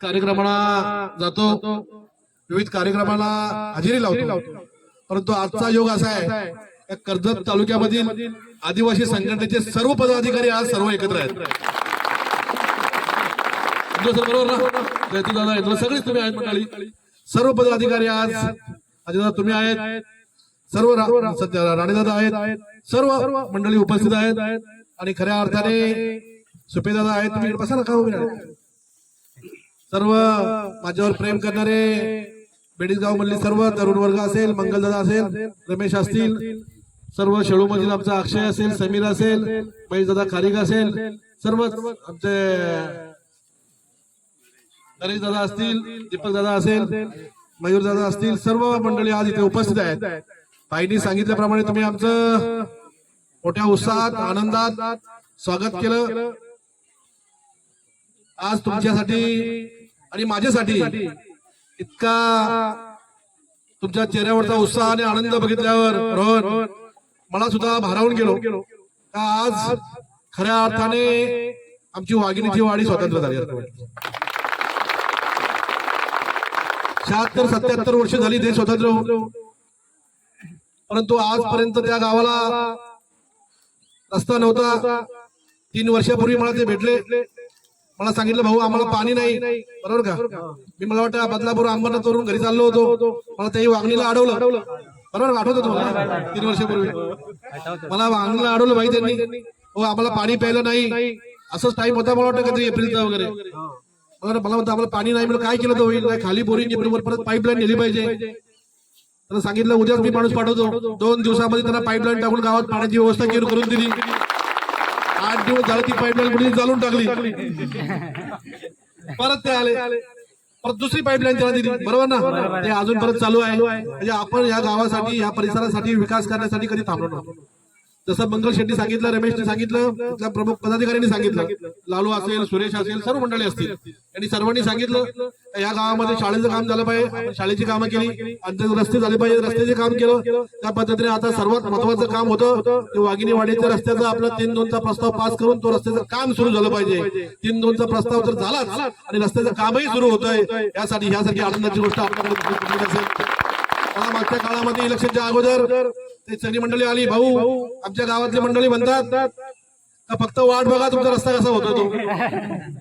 कार्यक्रमाला जातो. विविध कार्यक्रमाला हजेरी लावतो. परंतु आजचा योग असा आहे कर्जत तालुक्यामधील आदिवासी संघटनेचे सर्व पदाधिकारी आज सर्व एकत्र आहेत. तुमचं सर बरोबर ना? जयतू दादा आहेत सगळेच तुम्ही आहेत मंडळी. सर्व पदाधिकारी आज अजय तुम्ही आहेत. सर्व राणेदादा आहेत. सर्व मंडळी उपस्थित आहेत. आणि खऱ्या अर्थाने सुपेदादा आहेत. तुम्ही बसा ना का? सर्व माझ्यावर प्रेम करणारे बेडीसगाव मधले सर्व तरुण वर्ग असेल मंगलदादा असेल रमेश असतील सर्व शेळू मधील आमचा अक्षय असेल समीर असेल महेश दादा खारिक असेल सर्व आमचे नरेश दादा असतील दीपक दादा असेल मयूर दादा असतील सर्व मंडळी आज इथे उपस्थित आहेत. ताईंनी सांगितल्याप्रमाणे तुम्ही आमचं मोठ्या उत्साहात आनंदात स्वागत केलं. आज तुमच्यासाठी आणि माझ्यासाठी इतका तुमच्या चेहऱ्यावरचा उत्साह आणि आनंद बघितल्यावर रोहन मला सुद्धा भारावून गेलो. का आज खऱ्या अर्थाने आमची वाघिणीची वाडी स्वतंत्र झाली शहात्तर सत्याहत्तर वर्ष झाली ते स्वतंत्र होऊन. परंतु आजपर्यंत त्या गावाला रस्ता नव्हता. तीन वर्षापूर्वी मला ते भेटले. मला सांगितलं भाऊ आम्हाला पाणी नाही. बरोबर का? मी मला वाटतं बदलापूर अंबरनाथ वरून घरी चाललो होतो. मला त्याही वागणीला अडवलं. बरोबर? आठवतं तुम्हाला? तीन वर्षापूर्वी. मला वागणीला अडवलं भाई त्यांनी. हो आम्हाला पाणी प्यायलं नाही. असंच टाइम होता मला वाटतं कधी एप्रिलचा वगैरे. मला मला म्हणतं आम्हाला पाणी नाही. म्हणलं काय केलं तर होईल? खाली बोरिंग बरोबर परत पाईपलाईन नेली पाहिजे. त्यांना सांगितलं उद्याच मी माणूस पाठवतो. दोन दिवसामध्ये त्यांना पाईपलाईन टाकून गावात पाण्याची व्यवस्था करून दिली. आठ दिवस झाले ती पाईपलाईन कुठे चालून टाकली. परत ते आले? परत दुसरी पाईपलाईन त्याला दिली. बरोबर ना? ते अजून परत चालू आहे. म्हणजे आपण या गावासाठी या परिसरासाठी विकास करण्यासाठी कधी थांबलो नव्हतो जसं मंगल शेट्टी सांगितलं रमेशने सांगितलं प्रमुख पदाधिकाऱ्यांनी सांगितलं लालू असेल सुरेश असेल सर्व मंडळी असतील. त्यांनी सर्वांनी सांगितलं या गावामध्ये शाळेचं काम झालं पाहिजे. शाळेची कामं केली आणि रस्ते झाले पाहिजे रस्त्याचे काम केलं. त्या पद्धतीने आता सर्वात महत्वाचं काम होतं ते वाघिणी वाडीच्या रस्त्याचा आपला तीन दोनचा प्रस्ताव पास करून तो रस्त्याचं काम सुरू झालं पाहिजे. तीन दोनचा प्रस्ताव तर झालाच आणि रस्त्याचं कामही सुरू होत आहे यासाठी ह्यासारखी आनंदाची गोष्ट आपल्याकडे मागच्या काळामध्ये इलेक्शनच्या अगोदर ते सगळी मंडळी आली भाऊ आमच्या गावातली मंडळी म्हणतात का फक्त वाट बघा तुमचा रस्ता कसा होतो तो.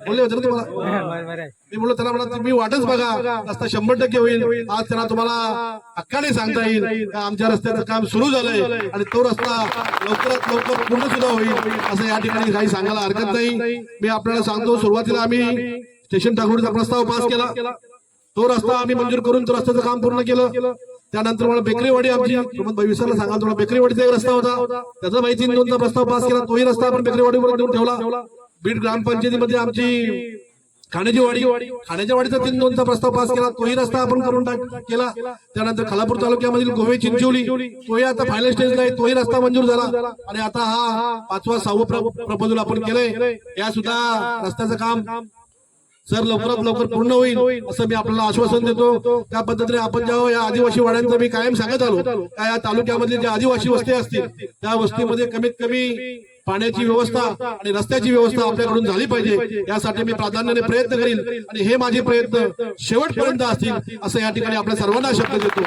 बोलले होते ना तुम्हाला? मी बोललो त्याला म्हणा तुम्ही वाटच बघा रस्ता शंभर टक्के होईल. आज त्याला तुम्हाला हक्काने सांगता येईल आमच्या रस्त्याचं काम सुरू झालंय आणि तो रस्ता लवकरात लवकर पूर्ण सुद्धा होईल असं या ठिकाणी काही सांगायला हरकत नाही. मी आपल्याला सांगतो सुरुवातीला आम्ही स्टेशन ठाकूरचा प्रस्ताव पास केला. तो रस्ता आम्ही मंजूर करून तो रस्त्याचं काम पूर्ण केलं. त्यानंतर मला बेकरीवाडी आमची. प्रमोद विसरला सांगा थोडा बेकरीवाडीचा एक रस्ता होता. त्याचा माहिती दोनचा प्रस्ताव पास केला तोही रस्ता आपण बेकरीवाडीवर देऊन ठेवला. बीड ग्रामपंचायतीमध्ये आमची खाण्याची वाडी खाण्याच्या वाडीचा तीन दोनचा प्रस्ताव पास केला तोही रस्ता आपण करून केला. त्यानंतर खालापूर तालुक्यामधील गोवे चिंचोली तोही आता फायनल स्टेजला आहे तोही रस्ता मंजूर झाला. आणि आता हा पाचवा सहावं प्रपोजल आपण केलंय. या सुद्धा रस्त्याचं काम सर लवकरात लवकर पूर्ण होईल असं मी आपल्याला आश्वासन देतो. त्या पद्धतीने आपण जेव्हा या आदिवासी वाड्यांचं मी कायम सांगत आलो. का या तालुक्यामधले जे आदिवासी वस्ती असतील त्या वस्तीमध्ये कमीत कमी पाण्याची व्यवस्था आणि रस्त्याची व्यवस्था आपल्याकडून झाली पाहिजे. यासाठी मी प्राधान्याने प्रयत्न करीन आणि हे माझे प्रयत्न शेवटपर्यंत असतील असं या ठिकाणी आपल्या सर्वांना शब्द देतो.